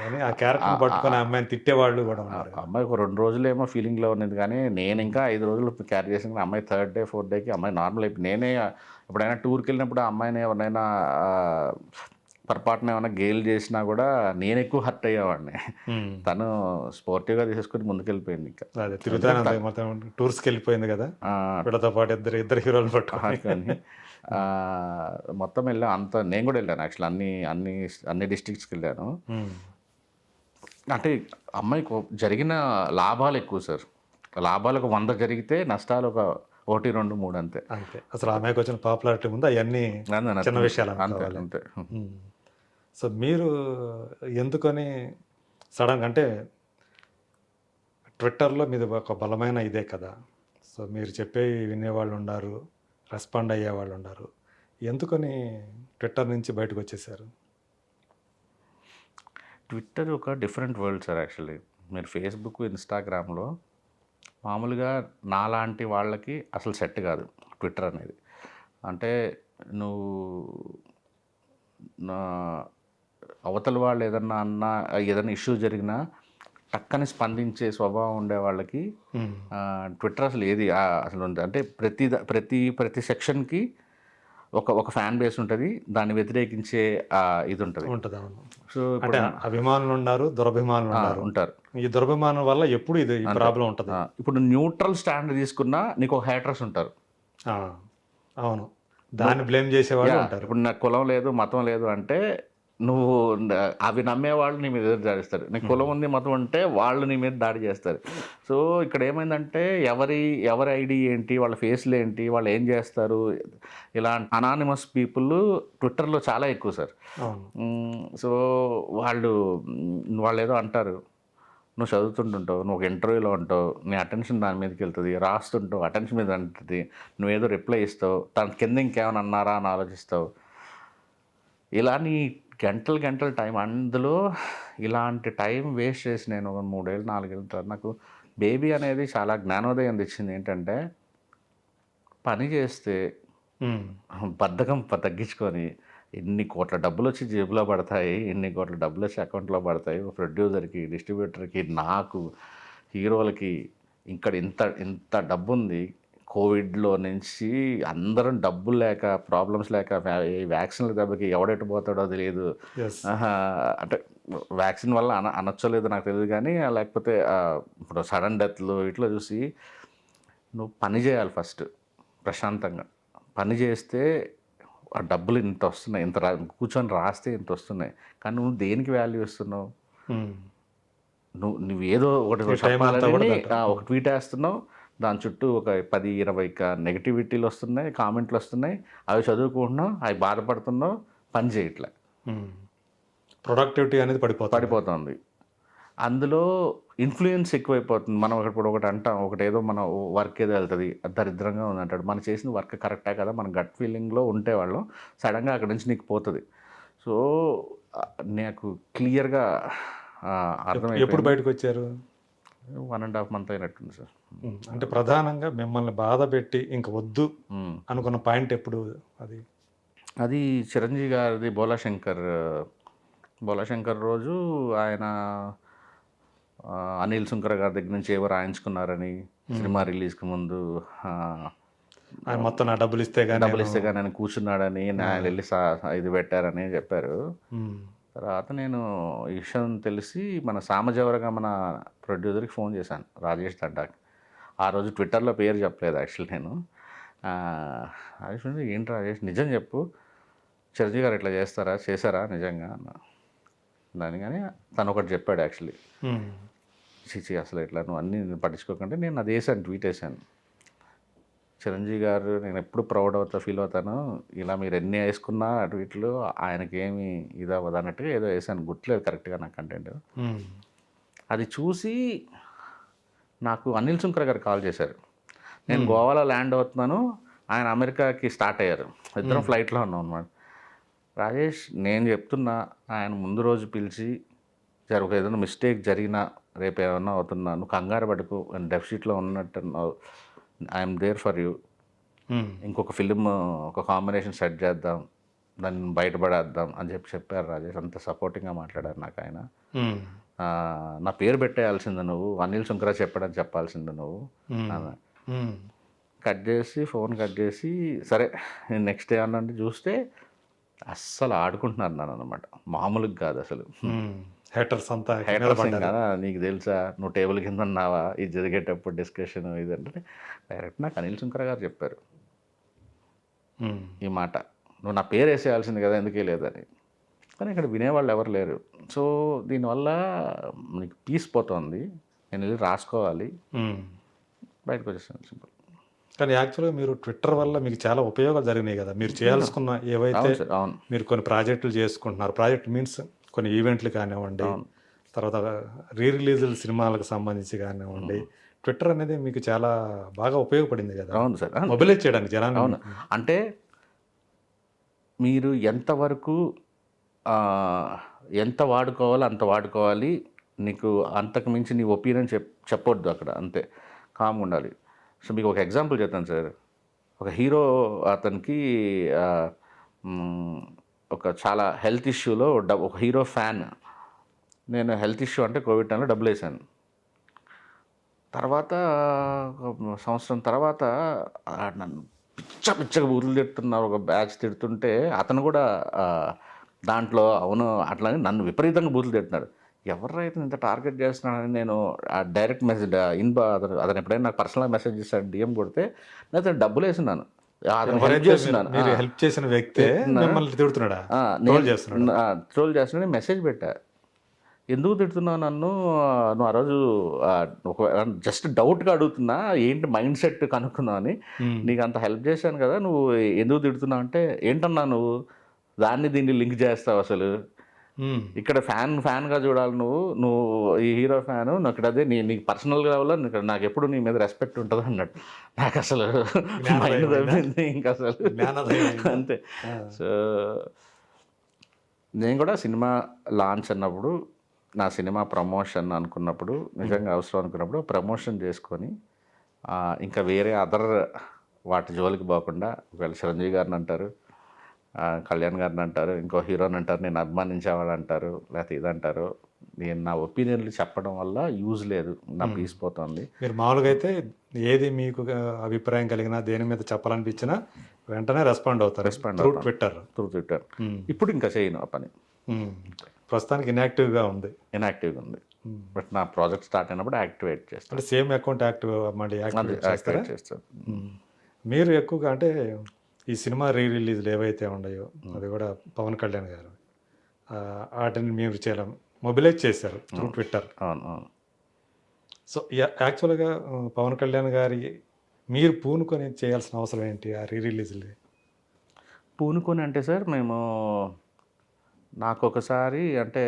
అని ఆ క్యారెక్టర్ పట్టుకొని అమ్మాయిని తిట్టేవాళ్ళు కూడా ఉన్నారు. అమ్మాయి ఒక రెండు రోజులేమో ఫీలింగ్లో ఉన్నది కానీ నేను ఇంకా ఐదు రోజులు క్యారీ చేసిన అమ్మాయి థర్డ్ డే ఫోర్త్ డేకి అమ్మాయి నార్మల్ అయిపోయి నేనే ఎప్పుడైనా టూర్కి వెళ్ళినప్పుడు అమ్మాయిని ఎవరైనా పొరపాటున ఏమైనా గేల్ చేసినా కూడా నేను ఎక్కువ హర్ట్ అయ్యేవాడిని. తను స్పోర్టివ్గా తీసేసుకుని ముందుకెళ్ళిపోయింది ఇంకా. టూర్స్కి వెళ్ళిపోయింది కదా. వీళ్ళతో పాటు ఇద్దరు ఇద్దరు హీరోలు ఆ, మొత్తం వెళ్ళాను అంత నేను కూడా వెళ్ళాను యాక్చువల్ అన్ని అన్ని అన్ని డిస్ట్రిక్ట్స్కి వెళ్ళాను. అంటే అమ్మాయికి జరిగిన లాభాలు ఎక్కువ సార్. లాభాలు ఒక వంద జరిగితే నష్టాలు ఒక ఒకటి రెండు మూడు అంతే. అంతే. అసలు ఆమెకు వచ్చిన పాపులారిటీ ముందు అవన్నీ చిన్న విషయాలు అంతే. అంతే. సో మీరు ఎందుకని సడన్ అంటే ట్విట్టర్లో మీది ఒక బలమైన ఇదే కదా. సో మీరు చెప్పే వినేవాళ్ళు ఉన్నారు రెస్పాండ్ అయ్యే వాళ్ళు ఉన్నారు. ఎందుకని ట్విట్టర్ నుంచి బయటకు వచ్చేసారు? ట్విట్టర్ ఒక డిఫరెంట్ వరల్డ్ సార్ యాక్చువల్లీ మీరు ఫేస్బుక్ ఇన్స్టాగ్రామ్లో మామూలుగా నాలాంటి వాళ్ళకి అసలు సెట్ కాదు ట్విట్టర్ అనేది. అంటే నువ్వు నా అవతల వాళ్ళు ఏదన్నా అన్నా ఏదైనా ఇష్యూ జరిగినా టక్కని స్పందించే స్వభావం ఉండే వాళ్ళకి ట్విట్టర్ అసలు ఏది అసలు ఉంది. అంటే ప్రతి ప్రతి ప్రతి సెక్షన్కి ఒక ఒక ఫ్యాన్ బేస్ ఉంటుంది. దాన్ని వ్యతిరేకించే ఇది ఉంటుంది. ఉంటుంది అవును. సో అంటే అభిమానులు ఉన్నారు దురభిమానులు ఉన్నారు ఉంటారు. ఈ దురభిమానం వల్ల ఎప్పుడు ఇది ప్రాబ్లం ఉంటుంది? ఇప్పుడు న్యూట్రల్ స్టాండ్ తీసుకున్నా నీకు ఒక హేటర్స్ ఉంటారు. అవును. దాన్ని బ్లేమ్ చేసేవాళ్ళు ఉంటారు. ఇప్పుడు నాకు కులం లేదు మతం లేదు అంటే నువ్వు న- అవి నమ్మేవాళ్ళు నీ మీద దాడిస్తారు. నీకు కులం ఉంది మతం ఉంటే వాళ్ళు నీ మీద దాడి చేస్తారు. సో ఇక్కడ ఏమైందంటే ఎవరి ఎవరి ఐడి ఏంటి వాళ్ళ ఫేస్లు ఏంటి వాళ్ళు ఏం చేస్తారు? ఇలా అనానిమస్ పీపుల్ ట్విట్టర్లో చాలా ఎక్కువ సార్. సో వాళ్ళు వాళ్ళు ఏదో అంటారు. నువ్వు చదువుతుంటుంటావు నువ్వు ఒక ఇంటర్వ్యూలో ఉంటావు నీ అటెన్షన్ దాని మీదకి వెళ్తుంది రాస్తుంటావు అటెన్షన్ మీద ఉంటుంది నువ్వేదో రిప్లై ఇస్తావు దాని కింద ఇంకేమైనా అన్నారా అని ఆలోచిస్తావు. ఇలా నీ గంటలు గంటల టైం అందులో ఇలాంటి టైం వేస్ట్ చేసి నేను ఒక మూడేళ్ళు నాలుగేళ్ళ తర్వాత నాకు బేబీ అనేది చాలా జ్ఞానోదయం తెచ్చింది ఏంటంటే పని చేస్తే. బద్ధకం తగ్గించుకొని ఎన్ని కోట్ల డబ్బులు వచ్చి జేబులో పడతాయి ఎన్ని కోట్ల డబ్బులు వచ్చి అకౌంట్లో పడతాయి ప్రొడ్యూసర్కి డిస్ట్రిబ్యూటర్కి నాకు హీరోలకి ఇక్కడ ఇంత ఇంత డబ్బు ఉంది కోవిడ్లో నుంచి అందరం డబ్బులు లేక ప్రాబ్లమ్స్ లేక వ్యాక్సిన్ల దెబ్బకి ఎవడెటు పోతాడో తెలియదు అంటే వ్యాక్సిన్ వల్ల అన అనొచ్చో లేదో నాకు తెలియదు కానీ లేకపోతే ఇప్పుడు సడన్ డెత్లు ఇట్లా చూసి నువ్వు పని చేయాలి ఫస్ట్ ప్రశాంతంగా. పని చేస్తే ఆ డబ్బులు ఇంత వస్తున్నాయి ఇంత రా కూర్చొని రాస్తే ఇంత వస్తున్నాయి. కానీ నువ్వు దేనికి వాల్యూ ఇస్తున్నావు. నువ్వు నువ్వు ఏదో ఒకటి ఒక ట్వీట్ వేస్తున్నావు. దాని చుట్టూ ఒక పది ఇరవై నెగిటివిటీలు వస్తున్నాయి కామెంట్లు వస్తున్నాయి. అవి చదువుకుంటున్నావు అవి బాధపడుతున్నావు పని చేయట్లే. ప్రొడక్టివిటీ అనేది పడిపోతుంది. పడిపోతుంది. అందులో ఇన్ఫ్లుయెన్స్ ఎక్కువైపోతుంది. మనం ఒకటి ఇప్పుడు ఒకటి అంటాం ఒకటి ఏదో మన వర్క్ ఏదో వెళ్తుంది దరిద్రంగా ఉంది అంటాడు. మనం చేసిన వర్క్ కరెక్టే కదా మన గట్ ఫీలింగ్లో ఉంటే వాళ్ళు సడన్గా అక్కడి నుంచి నీకు పోతుంది. సో నాకు క్లియర్గా ఎప్పుడు అర్థమైపోయింది. బయటకు వచ్చారు? వన్ అండ్ హాఫ్ మంత్ అయినట్టుంది సార్. అంటే ప్రధానంగా మిమ్మల్ని బాధ పెట్టి ఇంక వద్దు. అనుకున్న పాయింట్ ఎప్పుడు అది? అది చిరంజీవి గారిది బోలాశంకర్ బోలాశంకర్ రోజు ఆయన అనిల్ సుంకర గారి దగ్గర నుంచి ఏవో రాయించుకున్నారని సినిమా రిలీజ్కి ముందు ఆయన మొత్తం నా డబ్బులు ఇస్తే కానీ డబ్బులు ఇస్తే కానీ ఆయన కూర్చున్నాడని ఆయన వెళ్ళి ఇది పెట్టారని చెప్పారు. తర్వాత నేను ఈ విషయం తెలిసి మన సామజవరగా మన ప్రొడ్యూసర్కి ఫోన్ చేశాను రాజేష్ దండాకి ఆ రోజు ట్విట్టర్లో పేరు చెప్పలేదు యాక్చువల్లీ నేను. రాజేష్ ఏంటి రాజేష్? నిజం చెప్పు. చిరంజీవి గారు ఇట్లా చేస్తారా? చేశారా నిజంగా? అన్న. దాని కానీ తను ఒకటి చెప్పాడు యాక్చువల్లీ. చిచి అసలు ఇట్లా నువ్వు అన్నీ పట్టించుకోకంటే నేను అది వేసాను ట్వీట్ వేసాను చిరంజీవి గారు నేను ఎప్పుడు ప్రౌడ్ అవుతా ఫీల్ అవుతాను. ఇలా మీరు ఎన్ని వేసుకున్నా ట్వీట్లు ఆయనకి ఏమి ఇది అవ్వదు అన్నట్టుగా ఏదో వేసాను. గుర్తులేదు కరెక్ట్గా నా కంటెంట్ అది చూసి నాకు అనిల్ సుంకర్ గారు కాల్ చేశారు. నేను గోవాలో ల్యాండ్ అవుతున్నాను. ఆయన అమెరికాకి స్టార్ట్ అయ్యారు. ఇద్దరం ఫ్లైట్లో ఉన్నాం అనమాట రాజేష్ నేను చెప్తున్నా ఆయన ముందు రోజు పిలిచి జరుగు ఏదైనా మిస్టేక్ జరిగినా రేపు ఏమన్నా అవుతున్నా నువ్వు కంగారు పడుకు. డెఫిసిట్లో ఉన్నట్టున్నావు ఐఎమ్ దేర్ ఫర్ యూ ఇంకొక ఫిలిం ఒక కాంబినేషన్ సెట్ చేద్దాం దాన్ని బయటపడేద్దాం అని చెప్పి చెప్పారు రాజేష్ అంత సపోర్టింగ్గా మాట్లాడారు నాకు ఆయన. ఆ, నా పేరు పెట్టేయాల్సింది నువ్వు అనిల్ శంకరా చెప్పాడని చెప్పాల్సింది నువ్వు. మ్మ్. కట్ చేసి ఫోన్ కట్ చేసి సరే నెక్స్ట్ డే అన్నంటే చూస్తే అస్సలు ఆడుకుంటున్నారు నన్ను అనమాట మామూలుగా కాదు అసలు. హేటర్స్ అంతా నీకు తెలుసా? నువ్వు టేబుల్ కింద ఉన్నావా? ఇది జరిగేటప్పుడు డిస్కషన్ ఇది అంటే డైరెక్ట్ నాకు అనిల్ శంకర్ గారు చెప్పారు. ఈ మాట. నువ్వు నా పేరు వేసేయాల్సింది కదా ఎందుకే లేదని. కానీ ఇక్కడ వినేవాళ్ళు ఎవరు లేరు. సో దీనివల్ల నీకు పీస్ పోతుంది. నేను వెళ్ళి రాసుకోవాలి. బయటకు వచ్చేసాను. సింపుల్ కానీ యాక్చువల్గా మీరు ట్విట్టర్ వల్ల మీకు చాలా ఉపయోగాలు జరిగినాయి కదా. మీరు చేయాల్సుకున్న ఏవైతే అవును. మీరు కొన్ని ప్రాజెక్టులు చేసుకుంటున్నారు. ప్రాజెక్ట్ మీన్స్ కొన్ని ఈవెంట్లు కానివ్వండి. తర్వాత రీ రిలీజ్ సినిమాలకు సంబంధించి కానివ్వండి ట్విట్టర్ అనేది మీకు చాలా బాగా ఉపయోగపడింది కదా. అవును సార్. మొబిలైజ్ చేయడానికి జనాన్ని. అవును. అంటే మీరు ఎంతవరకు ఎంత వాడుకోవాలో అంత వాడుకోవాలి. నీకు అంతకు మించి నీ ఒపీనియన్ చెప్ చెప్పొద్దు అక్కడ అంతే. కామ్ ఉండాలి. సో మీకు ఒక ఎగ్జాంపుల్ చెప్తాను సార్. ఒక హీరో అతనికి ఒక చాలా హెల్త్ ఇష్యూలో డబ్ ఒక హీరో ఫ్యాన్. నేను హెల్త్ ఇష్యూ అంటే కోవిడ్ టైంలో డబ్బులు వేసాను. తర్వాత ఒక సంవత్సరం తర్వాత నన్ను పిచ్చ పిచ్చగా ఊర్లు తిడుతున్నారు ఒక బ్యాచ్ తిడుతుంటే అతను కూడా దాంట్లో అవును అట్లానే నన్ను విపరీతంగా బూతులు తిడుతున్నాడు. ఎవరైతే ఇంత టార్గెట్ చేస్తున్నాడని నేను ఆ డైరెక్ట్ మెసేజ్ ఇన్బా అతను అతను ఎప్పుడైనా నాకు పర్సనల్ మెసేజ్ చేశాడు డిఎం కొడితే నేను అతను డబ్బులు వేసినాను హెల్ప్ చేస్తున్నాను. హెల్ప్ చేసిన వ్యక్తే మిమ్మల్ని తిడుతున్నాడా? ట్రోల్ నేను- చేస్తున్నాడు? ట్రోల్ చేస్తున్నాడు మెసేజ్ పెట్టా. ఎందుకు తిడుతున్నావు నన్ను? నువ్వు ఆ రోజు జస్ట్ డౌట్గా అడుగుతున్నా ఏంటి మైండ్ సెట్ కనుక్కున్నావు అని. నీకు అంత హెల్ప్ చేశాను కదా నువ్వు ఎందుకు తిడుతున్నావు అంటే ఏంటన్నా నువ్వు? దాన్ని దీన్ని లింక్ చేస్తావు అసలు. ఇక్కడ ఫ్యాన్ ఫ్యాన్గా చూడాలి నువ్వు. నువ్వు ఈ హీరో ఫ్యాను నాకు ఇక్కడ అదే నీ నీకు పర్సనల్గా వల్ల నీకు నాకు ఎప్పుడు నీ మీద రెస్పెక్ట్ ఉంటుంది అన్నట్టు. నాకు అసలు మైండ్ ఇంకా అసలు? అంతే. సో నేను కూడా సినిమా లాంచ్ అన్నప్పుడు నా సినిమా ప్రమోషన్ అనుకున్నప్పుడు నిజంగా అవసరం అనుకున్నప్పుడు ప్రమోషన్ చేసుకొని ఇంకా వేరే అదర్ వాటి జోలికి పోకుండా ఒకవేళ చిరంజీవి గారిని అంటారు కళ్యాణ్ గారిని అంటారు ఇంకో హీరోని అంటారు నేను అభిమానించేవాళ్ళు అంటారు లేకపోతే ఇది అంటారు నేను నా ఒపీనియన్లు చెప్పడం వల్ల యూజ్ లేదు నా పీస్ పోతుంది మీరు మామూలుగా అయితే ఏది మీకు అభిప్రాయం కలిగినా దేని మీద చెప్పాలనిపించినా వెంటనే రెస్పాండ్ అవుతారు. Respond through. Twitter. Through Twitter. ఇప్పుడు ఇంకా చేయను ఆ పని. ప్రస్తుతానికి ఇన్యాక్టివ్గా ఉంది. ఇన్యాక్టివ్గా ఉంది. బట్ నా ప్రాజెక్ట్ స్టార్ట్ అయినప్పుడు యాక్టివేట్ చేస్తాను అంటే సేమ్ అకౌంట్ యాక్టివ్ మళ్ళీ యాక్టివ్ చేస్తారా? యాక్టివేట్ చేస్తాను. మ్మ్. మీరు ఎక్కువగా అంటే ఈ సినిమా రీ రిలీజ్లు ఏవైతే ఉన్నాయో అది కూడా పవన్ కళ్యాణ్ గారు వాటిని మీరు చేయడం మొబిలైజ్ చేశారు త్రూ ట్విట్టర్. అవును అవును. సో యా- యాక్చువల్గా పవన్ కళ్యాణ్ గారి మీరు పూనుకొని చేయాల్సిన అవసరం ఏంటి ఆ రీ రిలీజ్లు పూనుకొని అంటే సార్ మేము నాకు ఒకసారి అంటే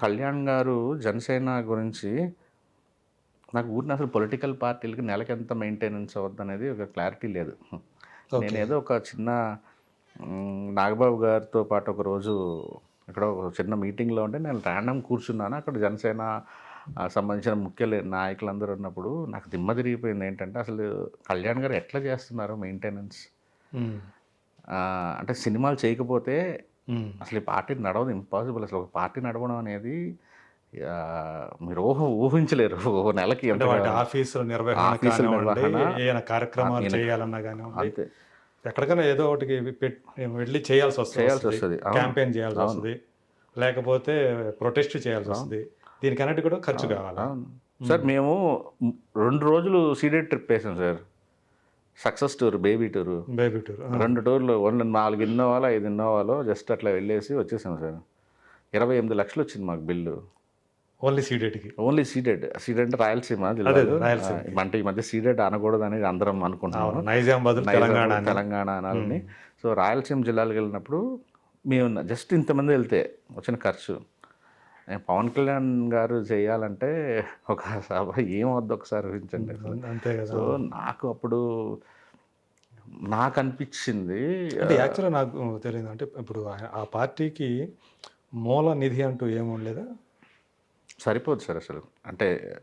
కళ్యాణ్ గారు జనసేన గురించి నాకు ఊరిని అసలు పొలిటికల్ పార్టీలకి నెలకి ఎంత మెయింటెనెన్స్ అవుద్ది అనేది ఒక క్లారిటీ లేదు. నేను ఏదో ఒక చిన్న నాగబాబు గారితో పాటు ఒక రోజు ఇక్కడ ఒక చిన్న మీటింగ్లో ఉంటే నేను ర్యాండమ్ కూర్చున్నాను అక్కడ జనసేన సంబంధించిన ముఖ్య నాయకులందరూ ఉన్నప్పుడు నాకు దిమ్మ తిరిగిపోయింది ఏంటంటే అసలు కళ్యాణ్ గారు ఎట్లా చేస్తున్నారు మెయింటెనెన్స్. అంటే సినిమాలు చేయకపోతే. అసలు ఈ పార్టీ నడవదు ఇంపాసిబుల్ అసలు ఒక పార్టీ నడవడం అనేది మీరు ఊహ ఊహించలేరు. నెలకి ఆఫీసుల నిర్వహణ కార్యక్రమాలు చేయాలన్నా కానివ్వండి అంతే. ఎక్కడికైనా ఏదో ఒకటికి పెట్- వెళ్ళి చేయాల్సి వస్తుంది. చేయాల్సి వస్తుంది. క్యాంపెయిన్ చేయాల్సి వస్తుంది. లేకపోతే ప్రొటెస్ట్ చేయాల్సి వస్తుంది. దీనికన్నిటి కూడా ఖర్చు కావాలి. సార్ మేము రెండు రోజులు సీడెడ్ ట్రిప్ వేసాం sir. Success tour baby tour. Baby tour రెండు టూర్లు ఓన్లీ నాలుగు ఇన్నోవాలో ఐదు ఇన్నోవాలో జస్ట్ అట్లా వెళ్ళేసి వచ్చేసాం సార్. ఇరవై ఎనిమిది లక్షలు వచ్చింది మాకు బిల్లు. ఓన్లీ సీడెట్కి ఓన్లీ సీడెడ్. సీడెడ్ అంటే రాయలసీమ రాయలసీమ. అంటే ఈ మధ్య సీడెడ్ అనకూడదు అనేది అందరం అనుకుంటున్నాం నైజాం బదులు నైజాం, తెలంగాణ. తెలంగాణ అనాలని. సో రాయలసీమ జిల్లాలకు వెళ్ళినప్పుడు మేము జస్ట్ ఇంతమంది వెళ్తే వచ్చిన ఖర్చు. నేను పవన్ కళ్యాణ్ గారు చేయాలంటే ఒక సభ ఏమవుద్ది ఒకసారి ఊహించండి. అంతే కదా. సో నాకు అప్పుడు నాకు అనిపించింది అంటే యాక్చువల్గా నాకు తెలియదు అంటే ఇప్పుడు ఆ- పార్టీకి మూల నిధి అంటూ ఏముండలేదా? సరిపోదు సార్ అసలు. అంటే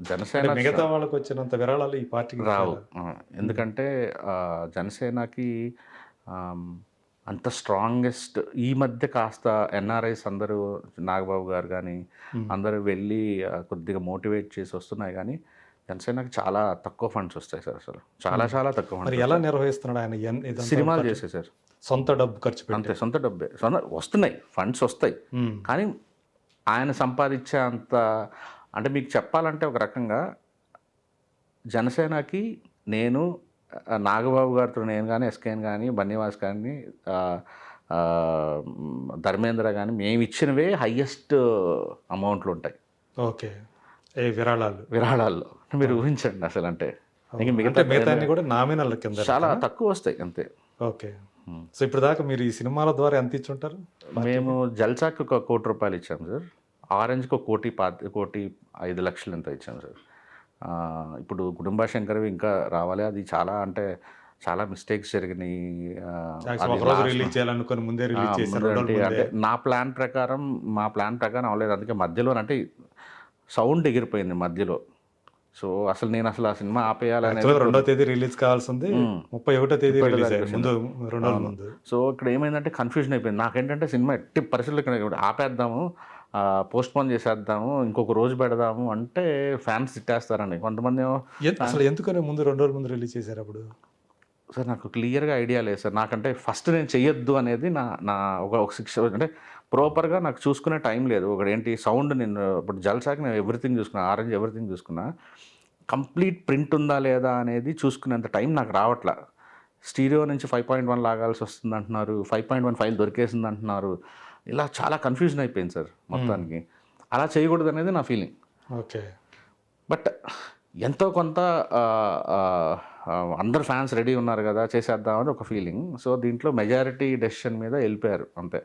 జనసేన మిగతా వాళ్ళకి వచ్చినంత విరాళాలు ఈ పార్టీకి రావు. ఎందుకంటే జనసేనకి అంత స్ట్రాంగెస్ట్ ఈ మధ్య కాస్త ఎన్ఆర్ఐస్ అందరూ నాగబాబు గారు కానీ అందరూ వెళ్ళి కొద్దిగా మోటివేట్ చేసి వస్తున్నాయి కానీ జనసేనకి చాలా తక్కువ ఫండ్స్ వస్తాయి సార్ అసలు. చాలా చాలా తక్కువ మరి ఫండ్స్ ఎలా నిర్వహిస్తున్నాడు ఆయన? సినిమాలు ఖర్చు- చేసేసారు. సొంత డబ్బు ఖర్చు పెట్టి. అంతే సొంత డబ్బే. సొంత వస్తున్నాయి. ఫండ్స్ వస్తాయి. కానీ ఆయన సంపాదించే అంత అంటే మీకు చెప్పాలంటే ఒక రకంగా జనసేనకి నేను నాగబాబు గారితో నేను కానీ ఎస్కేన్ కానీ బన్నీవాస్ కానీ ధర్మేంద్ర కానీ మేము ఇచ్చినవే హయ్యెస్ట్ అమౌంట్లు ఉంటాయి. ఓకే. ఏ విరాళాలు? విరాళాల్లో. మీరు ఊహించండి అసలు అంటే. మిగతా మిగతా కూడా నామినల్ కింద చాలా తక్కువ వస్తాయి అంతే. ఓకే. సో ఇప్పుడు దాకా మీరు ఈ సినిమాల ద్వారా ఎంత ఇచ్చుంటారు మేము జల్సాకి ఒక కోటి రూపాయలు ఇచ్చాం సార్ ఆరెంజ్కి ఒక కోటి పా కోటి ఐదు లక్షలు ఎంత ఇచ్చాం సార్ ఇప్పుడు కుటుంబ శంకర్వి ఇంకా రావాలి. అది చాలా అంటే చాలా మిస్టేక్స్ జరిగినాయి. అంటే. నా ప్లాన్ ప్రకారం మా ప్లాన్ ప్రకారం అవ్వలేదు. అందుకే మధ్యలో అంటే సౌండ్ ఎగిరిపోయింది మధ్యలో. సో అసలు నేను అసలు ఆ సినిమా ఆపేయాలనేది యాక్చువల్గా రెండో తేదీ రిలీజ్ కావాల్సింది. ముప్పై ఒకటో తేదీ ముందు రెండు ముందు. సో ఇక్కడ ఏమైందంటే కన్ఫ్యూజన్ అయిపోయింది. నాకేంటంటే సినిమా ఎట్టి పరిస్థితుల్లో ఇక్కడ ఆపేద్దాము పోస్ట్ పోన్ చేసేద్దాము ఇంకొక రోజు పెడదాము అంటే ఫ్యాన్స్ తిట్టేస్తారండి. కొంతమంది అసలు ఎందుకని ముందు రెండు రోజుల ముందు రిలీజ్ చేశారు అప్పుడు? సార్ నాకు క్లియర్గా ఐడియా లేదు సార్. నాకంటే ఫస్ట్ నేను చెయ్యొద్దు అనేది నా నా ఒక ఒక సిక్స్ అంటే ప్రాపర్గా నాకు చూసుకునే టైం లేదు. ఒకటి ఏంటి సౌండ్ నేను ఇప్పుడు జల్సాకి నేను ఎవ్రీథింగ్ చూసుకున్నా ఆరెంజ్ ఎవ్రీథింగ్ చూసుకున్నా కంప్లీట్ ప్రింట్ ఉందా లేదా అనేది చూసుకునేంత టైం నాకు రావట్లా. స్టీరియో నుంచి ఫైవ్ పాయింట్ వన్ లాగాల్సి వస్తుంది అంటున్నారు ఫైవ్ పాయింట్ వన్ ఫైల్ దొరికేసింది అంటున్నారు. ఇలా చాలా కన్ఫ్యూజన్ అయిపోయింది సార్ మొత్తానికి. అలా చేయకూడదు అనేది నా ఫీలింగ్. ఓకే. బట్ ఎంతో కొంత అందరు ఫ్యాన్స్ రెడీ ఉన్నారు కదా చేసేద్దామని ఒక ఫీలింగ్ సో దీంట్లో మెజారిటీ డెసిషన్ మీద వెళ్ళిపోయారు అంతే.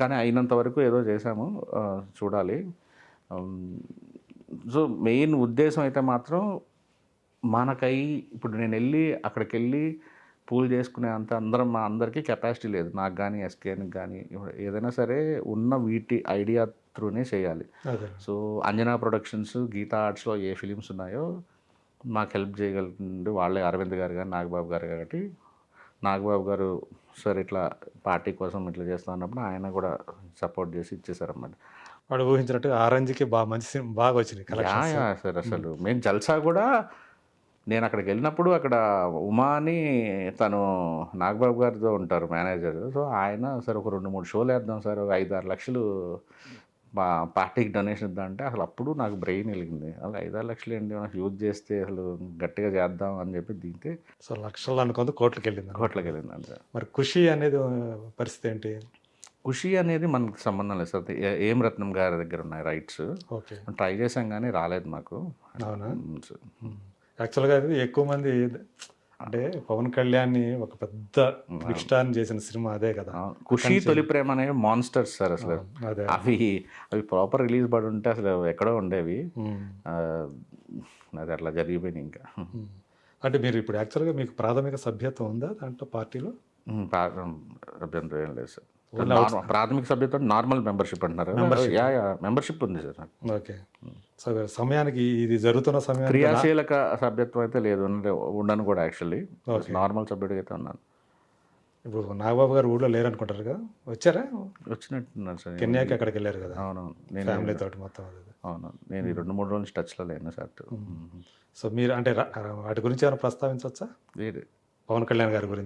కానీ అయినంత వరకు ఏదో చేశాము చూడాలి. సో మెయిన్ ఉద్దేశం అయితే మాత్రం మనకై ఇప్పుడు నేను వెళ్ళి అక్కడికి వెళ్ళి పూల్ చేసుకునే అంత అందరం మా అందరికీ కెపాసిటీ లేదు. నాకు కానీ ఎస్కేఎన్కి కానీ ఏదైనా సరే ఉన్న వీటి ఐడియా త్రూనే చేయాలి. సో అంజనా ప్రొడక్షన్స్ గీతా ఆర్ట్స్లో ఏ ఫిలిమ్స్ ఉన్నాయో మాకు హెల్ప్ చేయగలుగుతుంది వాళ్ళే అరవింద్ గారు కానీ నాగబాబు గారు కాబట్టి. నాగబాబు గారు సార్ ఇట్లా పార్టీ కోసం ఇట్లా చేస్తా ఉన్నప్పుడు ఆయన కూడా సపోర్ట్ చేసి ఇచ్చేసారన్నమాట వాడు ఊహించినట్టు ఆరెంజ్కి బాగా మంచి బాగా వచ్చింది సార్ అసలు. మేము జల్సా కూడా నేను అక్కడికి వెళ్ళినప్పుడు అక్కడ ఉమా అని తను నాగబాబు గారితో ఉంటారు మేనేజర్. సో ఆయన సార్ ఒక రెండు మూడు షోలు వేద్దాం సార్ ఒక ఐదు ఆరు లక్షలు పార్టీకి డొనేషన్ ఇద్దాం అంటే అసలు అప్పుడు నాకు బ్రెయిన్ వెలిగింది. అసలు ఐదు ఆరు లక్షలు ఏంటి? మనకు యూజ్ చేస్తే అసలు గట్టిగా చేద్దాం అని చెప్పి దిగితే సో లక్షలు అనుకుంది కోట్లకి వెళ్ళింది. కోట్లకి వెళ్ళింది అంతే. మరి ఖుషి అనేది పరిస్థితి ఏంటి? ఖుషి అనేది మనకు సంబంధం లేదు. సార్ ఏ- రత్నం గారి దగ్గర ఉన్నాయి రైట్స్? ఓకే. ట్రై చేసాం కానీ రాలేదు మాకు. అవునా. యాక్చువల్గా ఎక్కువ మంది అంటే పవన్ కళ్యాణ్ని ఒక పెద్ద స్టార్ చేసిన సినిమా అదే కదా. ఖుషి తొలి ప్రేమ అనేవి మాన్స్టర్స్ సార్ అసలు. అదే అవి అవి ప్రాపర్ రిలీజ్ పడి ఉంటే అసలు ఎక్కడో ఉండేవి. అది అట్లా జరిగిపోయినాయి ఇంకా. అంటే మీరు ఇప్పుడు యాక్చువల్గా మీకు ప్రాథమిక సభ్యత్వం ఉందా దాంట్లో పార్టీలో? అభ్యంతరం ఏం లేదు సార్ ప్రాథమిక సభ్యత్వం నార్మల్ మెంబర్షిప్ అంటున్నారు. మెంబర్షిప్ ఉంది సార్. ఓకే. సమయానికి ఇది జరుగుతున్న సమయానికి క్రియాశీలక సభ్యత్వం అయితే లేదు. ఉండను కూడా యాక్చువల్లీ నార్మల్ సభ్యుడిగా అయితే ఉన్నాను. ఇప్పుడు నాగబాబు గారు ఊళ్ళో లేరనుకుంటారు కదా? వచ్చారా? వచ్చినట్టున్నారు సార్. కెన్యాకి అక్కడికి వెళ్ళారు కదా? అవును నేను ఫ్యామిలీ తోటి మొత్తం అవును నేను ఈ రెండు మూడు రోజులు టచ్లో లేను సార్. సో మీరు అంటే వాటి గురించి ఏమైనా ప్రస్తావించవచ్చా? వేరే పవన్ కళ్యాణ్ గారి గురించి.